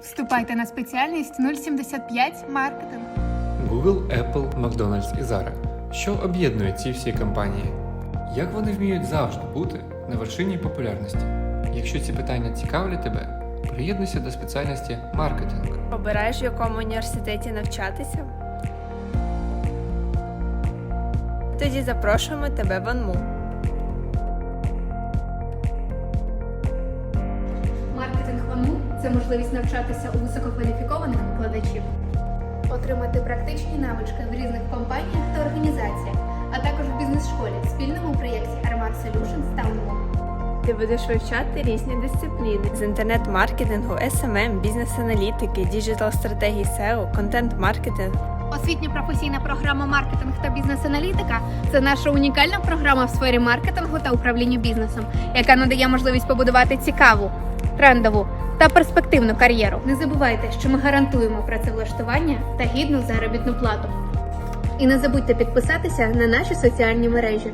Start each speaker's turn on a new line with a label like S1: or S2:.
S1: Вступайте на спеціальність 075 маркетинг.
S2: Google, Apple, McDonald's і Zara. Що об'єднує ці всі компанії? Як вони вміють завжди бути на вершині популярності? Якщо ці питання цікавлять тебе, приєднуйся до спеціальності маркетинг.
S3: Обираєш в якому університеті навчатися? Тоді запрошуємо тебе в АНМУ.
S1: Це можливість навчатися у висококваліфікованих викладачів, отримати практичні навички в різних компаніях та організаціях, а також в бізнес-школі в спільному проєкті Armar Solutions та УНМУ.
S3: Ти будеш вивчати різні дисципліни з інтернет-маркетингу, SMM, бізнес-аналітики, діджитал-стратегії SEO, контент-маркетинг.
S1: Освітньо-професійна програма маркетинг та бізнес-аналітика це наша унікальна програма в сфері маркетингу та управління бізнесом, яка надає можливість побудувати цікаву, трендову та перспективну кар'єру. Не забувайте, що ми гарантуємо працевлаштування та гідну заробітну плату. І не забудьте підписатися на наші соціальні мережі.